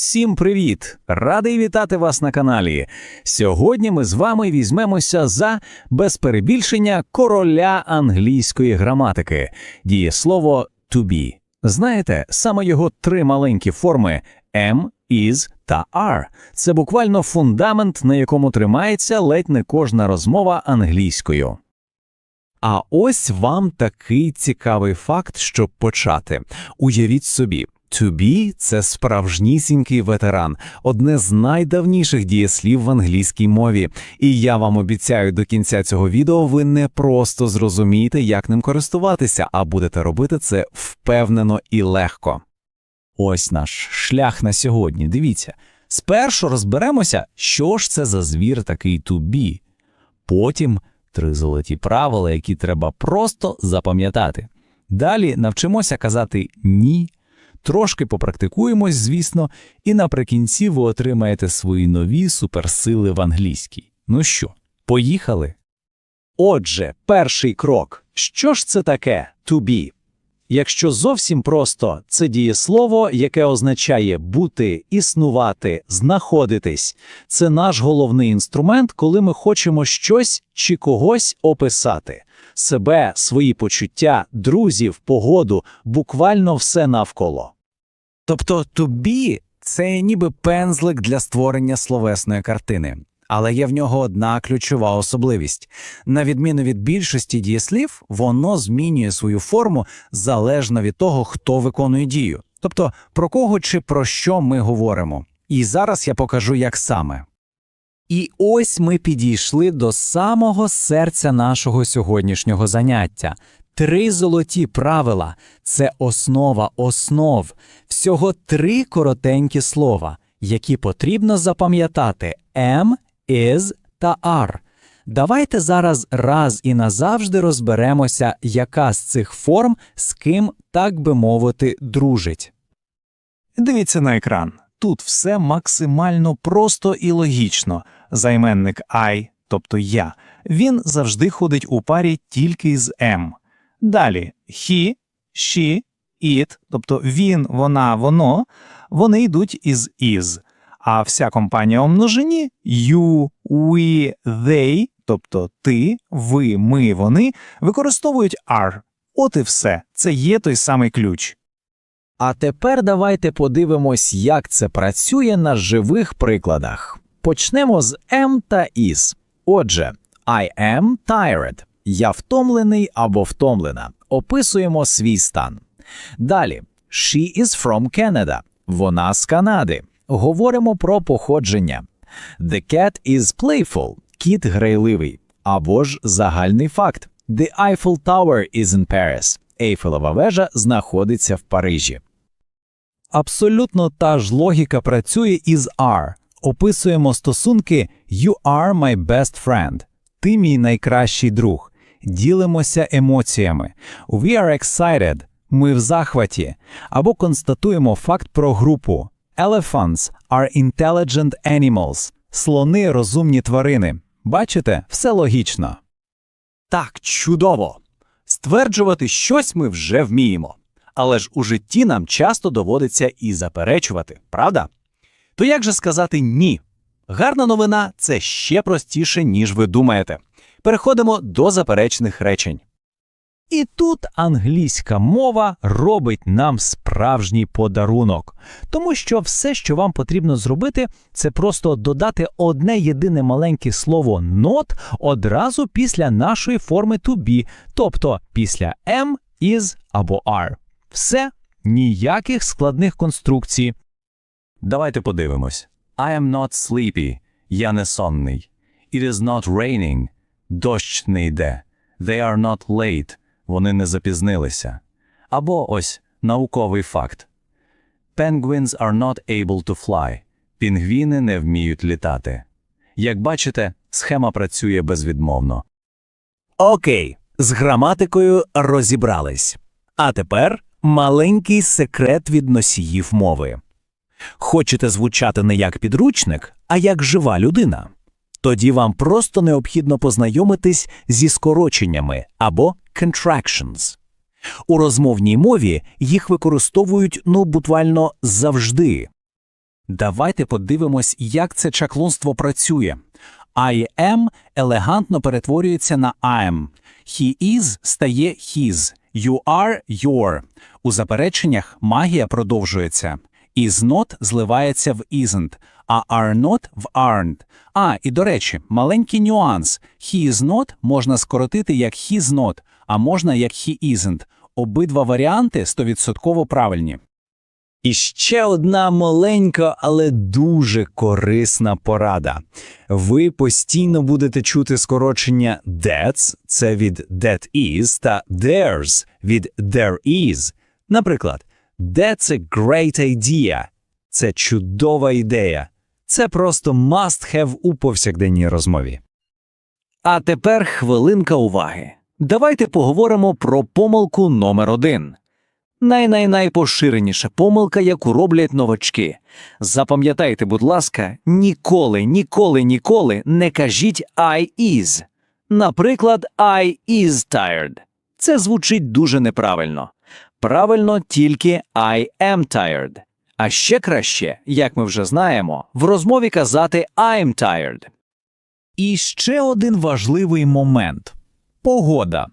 Всім привіт! Радий вітати вас на каналі. Сьогодні ми з вами візьмемося за без перебільшення короля англійської граматики дієслово to be. Знаєте, саме його три маленькі форми am, is та are – це буквально фундамент, на якому тримається ледь не кожна розмова англійською. А ось вам такий цікавий факт, щоб почати. Уявіть собі. Be – це справжнісінький ветеран, одне з найдавніших дієслів в англійській мові. І я вам обіцяю, до кінця цього відео ви не просто зрозумієте, як ним користуватися, а будете робити це впевнено і легко. Ось наш шлях на сьогодні. Дивіться. Спершу розберемося, що ж це за звір такий be. Потім три золоті правила, які треба просто запам'ятати. Далі навчимося казати ні. Трошки попрактикуємось, звісно, і наприкінці ви отримаєте свої нові суперсили в англійській. Ну що, поїхали? Отже, перший крок. Що ж це таке to be? Якщо зовсім просто, це дієслово, яке означає бути, існувати, знаходитись. Це наш головний інструмент, коли ми хочемо щось чи когось описати. Себе, свої почуття, друзів, погоду, буквально все навколо. Тобто be – це ніби пензлик для створення словесної картини. Але є в нього одна ключова особливість. На відміну від більшості дієслів, воно змінює свою форму залежно від того, хто виконує дію. Тобто про кого чи про що ми говоримо. І зараз я покажу, як саме. І ось ми підійшли до самого серця нашого сьогоднішнього заняття. Три золоті правила це основа основ, всього три коротенькі слова, які потрібно запам'ятати am, is та are. Давайте зараз раз і назавжди розберемося, яка з цих форм з ким, так би мовити, дружить. Дивіться на екран. Тут все максимально просто і логічно. Займенник I, тобто я, він завжди ходить у парі тільки з M. Далі he, she, it, тобто він, вона, воно, вони йдуть із is. А вся компанія у множині you, we, they, тобто ти, ви, ми, вони, використовують are. От і все. Це є той самий ключ. А тепер давайте подивимось, як це працює на живих прикладах. Почнемо з am та is. Отже, I am tired. Я втомлений або втомлена. Описуємо свій стан. Далі, she is from Canada. Вона з Канади. Говоримо про походження. The cat is playful. Кіт грайливий. Або ж загальний факт. The Eiffel Tower is in Paris. Ейфелева вежа знаходиться в Парижі. Абсолютно та ж логіка працює із are. Описуємо стосунки You are my best friend. Ти мій найкращий друг. Ділимося емоціями. We are excited. Ми в захваті. Або констатуємо факт про групу. Elephants are intelligent animals. Слони розумні тварини. Бачите, все логічно. Так, чудово. Стверджувати щось ми вже вміємо. Але ж у житті нам часто доводиться і заперечувати, правда? То як же сказати ні? Гарна новина це ще простіше, ніж ви думаєте. Переходимо до заперечних речень. І тут англійська мова робить нам справжній подарунок, тому що все, що вам потрібно зробити, це просто додати одне єдине маленьке слово not одразу після нашої форми to be, тобто після am, is або are. Все, ніяких складних конструкцій. Давайте подивимось. I am not sleepy. Я не сонний. It is not raining. Дощ не йде. They are not late. Вони не запізнилися. Або ось науковий факт. Penguins are not able to fly. Пінгвіни не вміють літати. Як бачите, схема працює безвідмовно. Окей, з граматикою розібрались. А тепер маленький секрет від носіїв мови. Хочете звучати не як підручник, а як жива людина? Тоді вам просто необхідно познайомитись зі скороченнями або contractions. У розмовній мові їх використовують ну буквально завжди. Давайте подивимось, як це чаклунство працює. I am елегантно перетворюється на I'm. He is стає his. You are your. У запереченнях магія продовжується. Is not зливається в isn't, а are not в aren't. А, і до речі, маленький нюанс. He is not можна скоротити як he's not, а можна як he isn't. Обидва варіанти 100% правильні. І ще одна маленька, але дуже корисна порада. Ви постійно будете чути скорочення that's – це від that is, та there's – від there is. Наприклад, that's a great idea – це чудова ідея. Це просто must have у повсякденній розмові. А тепер хвилинка уваги. Давайте поговоримо про помилку номер один. Най-най-найпоширеніша помилка, яку роблять новачки. Запам'ятайте, будь ласка, ніколи, ніколи, ніколи не кажіть I is. Наприклад, I is tired. Це звучить дуже неправильно. Правильно тільки I am tired. А ще краще, як ми вже знаємо, в розмові казати I'm tired. І ще один важливий момент погода.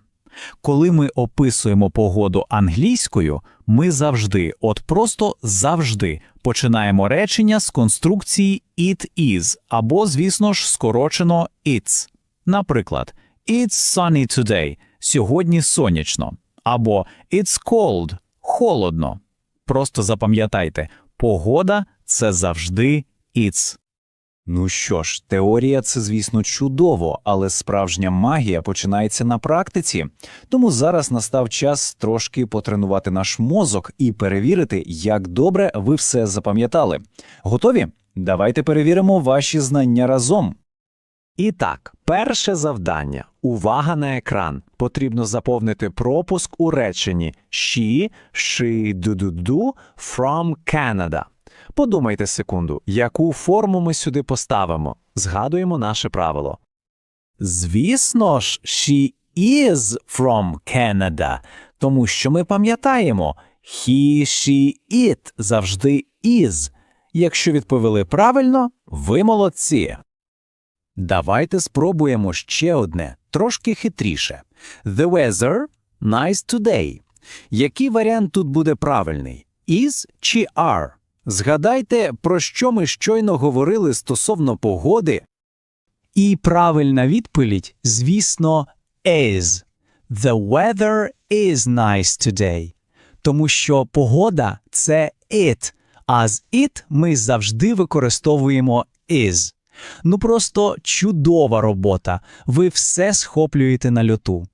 Коли ми описуємо погоду англійською, ми завжди, от просто завжди, починаємо речення з конструкції it is або, звісно ж, скорочено it's. Наприклад, It's sunny today. Сьогодні сонячно. Або It's cold. Холодно. Просто запам'ятайте, погода це завжди it's. Ну що ж, теорія це, звісно, чудово, але справжня магія починається на практиці. Тому зараз настав час трошки потренувати наш мозок і перевірити, як добре ви все запам'ятали. Готові? Давайте перевіримо ваші знання разом. І так, перше завдання. Увага на екран. Потрібно заповнити пропуск у реченні She, she, do, do, do, from Canada. Подумайте секунду, яку форму ми сюди поставимо. Згадуємо наше правило. Звісно ж, she is from Canada, тому що ми пам'ятаємо he, she, it завжди is. Якщо відповіли правильно, ви молодці. Давайте спробуємо ще одне, трошки хитріше. The weather nice today. Який варіант тут буде правильний? Is чи are? Згадайте, про що ми щойно говорили стосовно погоди. І правильна відповідь, звісно, is. The weather is nice today. Тому що погода це it, а з it ми завжди використовуємо is. Ну просто чудова робота. Ви все схоплюєте на льоту.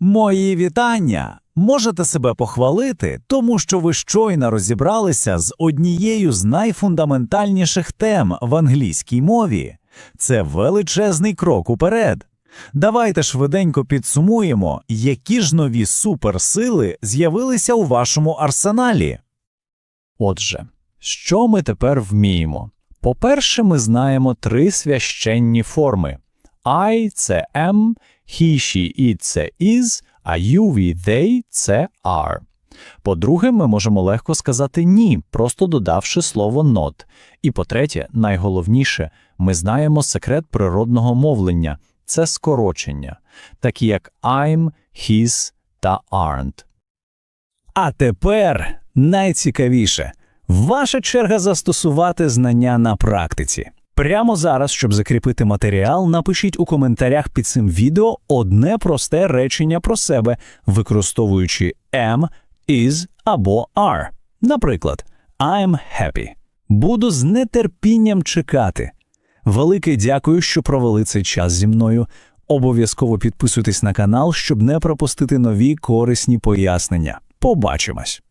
Мої вітання! Можете себе похвалити, тому що ви щойно розібралися з однією з найфундаментальніших тем в англійській мові. Це величезний крок уперед. Давайте швиденько підсумуємо, які ж нові суперсили з'явилися у вашому арсеналі. Отже, що ми тепер вміємо? По-перше, ми знаємо три священні форми. I – це am, he, she, it – це is, а you, we, they – це are. По-друге, ми можемо легко сказати ні, просто додавши слово not. І по-третє, найголовніше, ми знаємо секрет природного мовлення – це скорочення, такі як I'm, his та aren't. А тепер найцікавіше – ваша черга застосувати знання на практиці. Прямо зараз, щоб закріпити матеріал, напишіть у коментарях під цим відео одне просте речення про себе, використовуючи am, is або are. Наприклад, I'm happy. Буду з нетерпінням чекати. Велике дякую, що провели цей час зі мною. Обов'язково підписуйтесь на канал, щоб не пропустити нові корисні пояснення. Побачимось!